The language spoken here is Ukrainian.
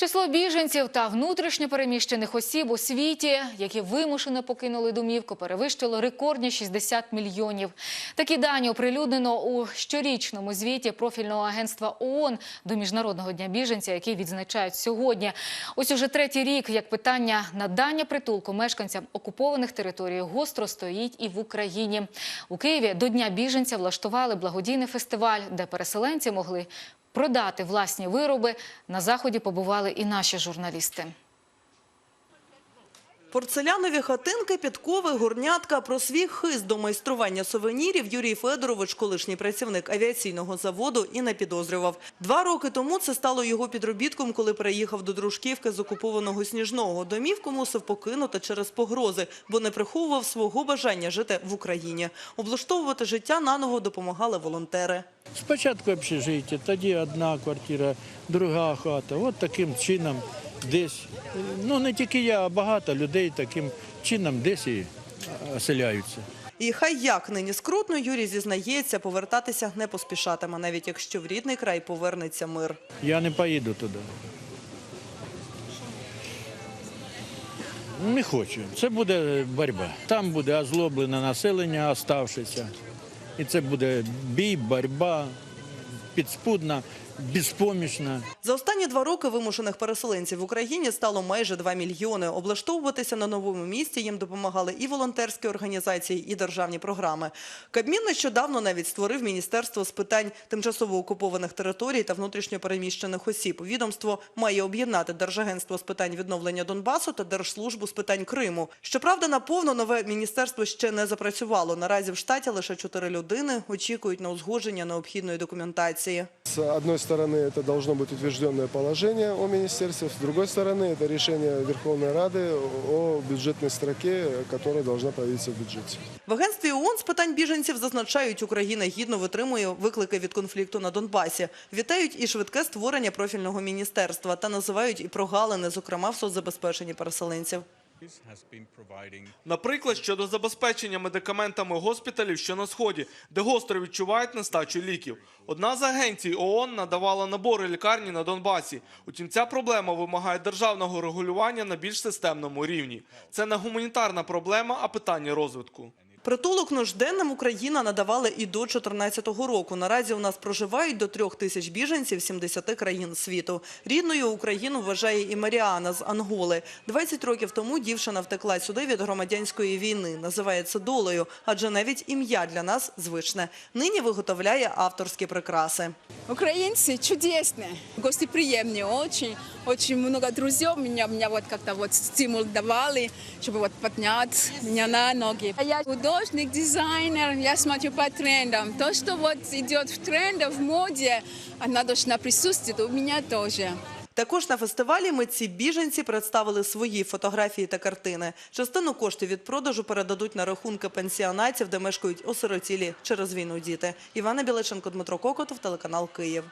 Число біженців та внутрішньо переміщених осіб у світі, які вимушено покинули домівку, перевищило рекордні 60 мільйонів. Такі дані оприлюднено у щорічному звіті профільного агентства ООН до міжнародного дня біженця, який відзначають сьогодні. Ось уже третій рік, як питання надання притулку мешканцям окупованих територій гостро стоїть і в Україні. У Києві до дня біженця влаштували благодійний фестиваль, де переселенці могли продати власні вироби. На заході побували і наші журналісти. Порцелянові хатинки, підкови, горнятка. Про свій хист до майстрування сувенірів Юрій Федорович, колишній працівник авіаційного заводу, і не підозрював. Два роки тому це стало його підробітком, коли переїхав до Дружківки з окупованого Сніжного. Домівку мусив покинути через погрози, бо не приховував свого бажання жити в Україні. Облаштовувати життя наново допомагали волонтери. Спочатку общежиття, тоді одна квартира, друга хата. От таким чином десь, ну не тільки я, а багато людей таким чином десь і оселяються. І хай як нині скрутно, Юрій зізнається, повертатися не поспішатиме, навіть якщо в рідний край повернеться мир. Я не поїду туди. Не хочу. Це буде боротьба. Там буде озлоблене населення, оставшееся. І це буде бій, боротьба, підспудна, безпомічна. За останні два роки вимушених переселенців в Україні стало майже 2 мільйони. Облаштовуватися на новому місці їм допомагали і волонтерські організації, і державні програми. Кабмін нещодавно навіть створив Міністерство з питань тимчасово окупованих територій та внутрішньопереміщених осіб. Відомство має об'єднати Держагентство з питань відновлення Донбасу та Держслужбу з питань Криму. Щоправда, наповно нове міністерство ще не запрацювало. Наразі в штаті лише чотири людини очікують на узгодження необхідної документації. С одной стороны, это должно быть утвержденное положение о министерстве, с другой стороны, это решение Верховной Рады о бюджетной строке, которая должна появиться в бюджете. В агентстві ООН з питань біженців зазначають, Україна гідно витримує виклики від конфлікту на Донбасі. Вітають і швидке створення профільного міністерства та називають і прогалини, зокрема в соцзабезпеченні переселенців. Наприклад, щодо забезпечення медикаментами госпіталів, що на сході, де гостро відчувають нестачу ліків. Одна з агенцій ООН надавала набори лікарні на Донбасі. Утім, ця проблема вимагає державного регулювання на більш системному рівні. Це не гуманітарна проблема, а питання розвитку. Притулок нужденним Україна надавала і до 2014 року. Наразі у нас проживають до трьох тисяч біженців з 70 країн світу. Рідною Україну вважає і Маріана з Анголи. 20 років тому дівчина втекла сюди від громадянської війни. Називає це долею, адже навіть ім'я для нас звичне. Нині виготовляє авторські прикраси. Украинцы чудесные, гостеприимные очень, очень много друзей у меня, меня вот как-то вот стимул давали, чтобы вот поднять меня на ноги. А Я художник, дизайнер, я смотрю по трендам. То, что вот идет в трендах, в моде, она должна присутствовать у меня тоже. Також на фестивалі митці біженці представили свої фотографії та картини. Частину коштів від продажу передадуть на рахунки пенсіонатів, де мешкають осиротілі через війну діти. Івана Біличенко, Дмитро Кокотов, телеканал Київ.